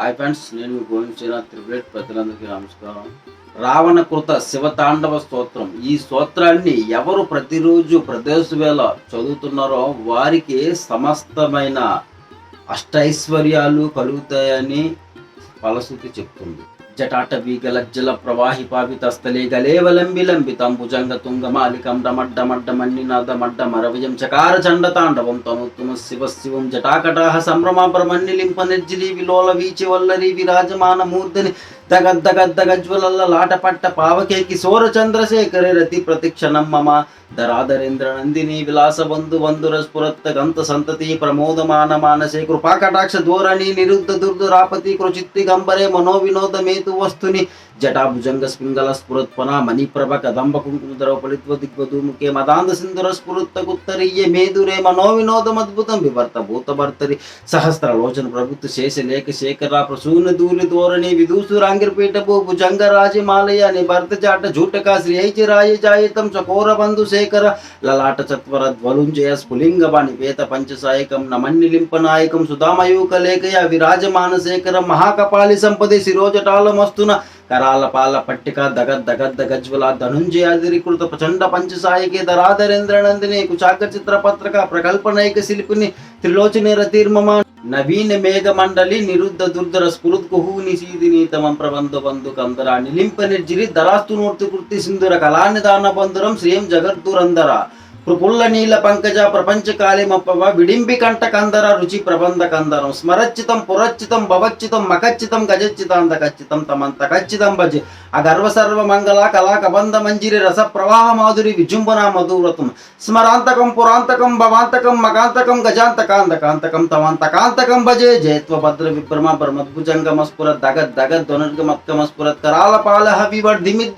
Hi friends నేను మీ గోవింద్ శ్రీనాథ్ త్రిపురేట్ ప్రజలందరికీ నమస్కారం. రావణ కృత శివతాండవ స్తోత్రం. ఈ స్తోత్రాన్ని ఎవరు ప్రతిరోజు ప్రదేశ వేళ చదువుతున్నారో వారికి సమస్తమైన అష్టైశ్వర్యాలు కలుగుతాయని ఫలశ్రుతి చెప్తుంది. జటాటవీ గలజ్జల ప్రవాహి పావితస్థలే గలేవలంబి లంబితం భుజంగ తుంగ మాలికం డమడ్డమడ్డమన్ని నాదమడ్డ మరవయం చకార చండ తాండవం తనుతుమ శివ శివం జటాకటాహ సంభ్రమాపరమన్ని లింప నిర్జిలి విలోల వీచి వల్లరి విరాజమాన మూర్ధని దగద్దగద్దగజ్వలల్ల లాటపట్ట పావకేకి సోర చంద్రశేఖరే రతి ప్రతిక్షణం మమ ధరాధరేంద్ర నందిని విలాస బంధు వంధుర స్ఫురత్త గంత సంతతి ప్రమోదమాన మానసే కృపాకటాక్ష ధోరణి నిరుద్ధ దుర్ధురాపతి కృచిత్తి గంబరే మనో વસ્તુની జటాభుజంగ స్పింగళ స్ఫురత్పన మణిప్రభ కదంబ కుంకుమధర ఫలిత్వ దిగ్వధూముఖే మదాంధ సింధుర స్ఫురుత్త కుత్తరీయ మేదురే మనో వినోదమద్భుతం వివర్త భూతభర్తరి సహస్ర లోచన ప్రభుత్వ శేష లేఖ శేఖర ప్రసూన దూరి ధోరణి విదూసురాంగిరపీఠ భూ భుజంగ రాజమాలయ నిభర్త జాట జూటక శ్రీ ఐచి రాయ జాయితం చకోర బంధు శేఖర లలాట చత్వర ధ్వలుంజయ స్ఫులింగ బాణి పేత పంచసాయకం నమన్నిలింప నాయకం సుధామయూక లేఖయ విరాజమాన శేఖర మహాకపాలి సంపది శిరోజటాలమస్తున కరాల పాల పట్టిక దగద్ దగద్ దగజ్వల ధనుంజయాదిరికృత ప్రచండ పంచసాయకే ధరాధరేంద్ర నందిని కుచాక చిత్రపత్రక ప్రకల్పనైక శిల్పిని త్రిలోచని రతిర్మమ నవీన మేఘ మండలి నిరుద్ధ దుర్ధర స్ఫురుత్ కుహు నిశీదిని తమం ప్రబంధ బంధు కందర నిలింప నిర్జిరి ధరాస్తు నూర్తి కృతి సింధుర కళానిదాన నీల పంకజ ప్రపంచ కాళిమప్పవ విడింబి కంట కందర రుచి ప్రబంధ కందరం స్మరచ్చితం పురచ్చితం భవచ్చితం మకచ్చితం గజచ్చితాంత ఖచ్చితం తమంత ఖచ్చితం భజి అగర్వ సర్వ మంగళ కళా కబంధ మంజిరి రస ప్రవాహ మాధురి విజృంభణ మధురతం స్మరాంతకం పురాంతకం భవాంతకం మకాంతకం గజాంతకాంతకాంతకం తమంతకాంతకం భజే జయత్వ భద్ర విభ్రమ బ్రహ్మద్భుజంగమ స్ఫురత్ దగద్ దగద్ ధ్వనుర్గమత్కమ స్ఫురత్ కరాల పాల హవివర్ దిమిద్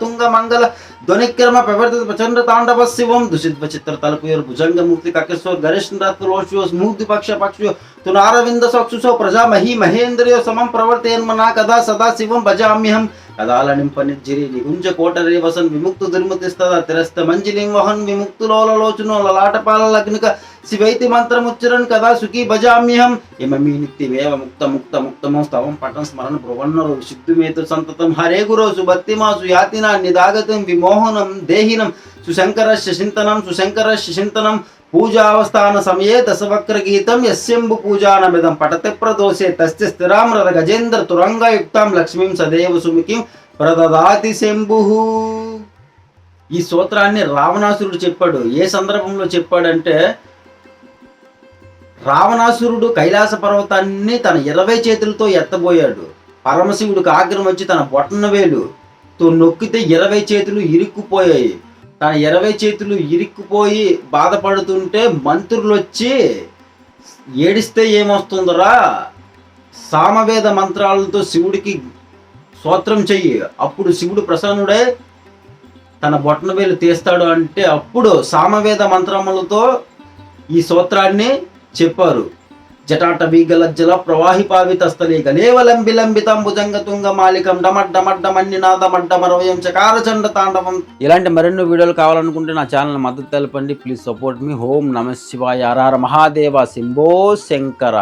తుంగ మంగళ ధ్వనిక్రమ ప్రవర్తిత ప్రచండ తాండవ శివం దుషిద్వ చిత్ర తలపుయర్ భుజంగ మూర్తి కకస్వ గరిష్ఠ రత్లోష్యో స్మూర్తి పక్ష పక్షో తునారవింద సక్షుసో ప్రజా మహీ మహేంద్రియో సమం ప్రవర్తయన్మనా కదా సదా శివం భజామ్యహం కదాల నింప నిర్జిరి నిగుంజ కోటరే వసన్ విముక్తు దుర్మతిస్తద తిరస్త మంజిలిం వహన్ విముక్తులోలలోచునో లలాటపాల లగ్నిక శివైతి మంత్రముచ్చరన్ కదా సుఖీ భజామ్యహం ఇమమీ నిత్యమేవ ముక్త ముక్త ముక్తమో స్తవం పఠం స్మరణ బ్రువన్నరు సిద్ధుమేతు సంతతం హరే గురో సుభక్తిమా సుయాతినా నిదాగతం విమోహనం దేహినం సుశంకరస్య చింతనం సుశంకరస్య చింతనం పూజావస్థాన సమయే దశవక్ర గీతం యస్యంబు పూజానమిదం పటతి ప్రదోషే తస్య స్థిరామృత గజేంద్ర తురంగయుక్తాం లక్ష్మీం సదేవ సుముఖిం ప్రదదాతి శంభు. ఈ సూత్రాన్ని రావణాసురుడు చెప్పాడు. ఏ సందర్భంలో చెప్పాడంటే రావణాసురుడు కైలాస పర్వతాన్ని తన ఇరవై చేతులతో ఎత్తబోయాడు. పరమశివుడికి ఆగ్రహం వచ్చి తన బొట్టన వేలుతో నొక్కితే ఇరవై చేతులు ఇరుక్కుపోయాయి. తన ఇరవై చేతులు ఇరుక్కుపోయి బాధపడుతుంటే మంత్రులు వచ్చి ఏడిస్తే ఏమొస్తుందరా? సామవేద మంత్రాలతో శివుడికి స్తోత్రం చెయ్యి. అప్పుడు శివుడు ప్రసన్నుడే తన బొట్టన వేలు తీస్తాడు అంటే అప్పుడు సామవేద మంత్రములతో ఈ సూత్రాన్ని చెప్పారు. జటాట జల ప్రవాహి పావిత స్థలే గలేవలంబి లంబితం భుజంగ తుంగ మాలికం డమడ్డమడ్డమన్నినాదమడ్డమరవయం చకార చండ తాండవం. ఇలాంటి మరెన్నో వీడియోలు కావాలనుకుంటే నా ఛానల్ మద్దతు తెలపండి. Please support me. హోం నమ శివాయ. హర మహాదేవ శంభో శంకర.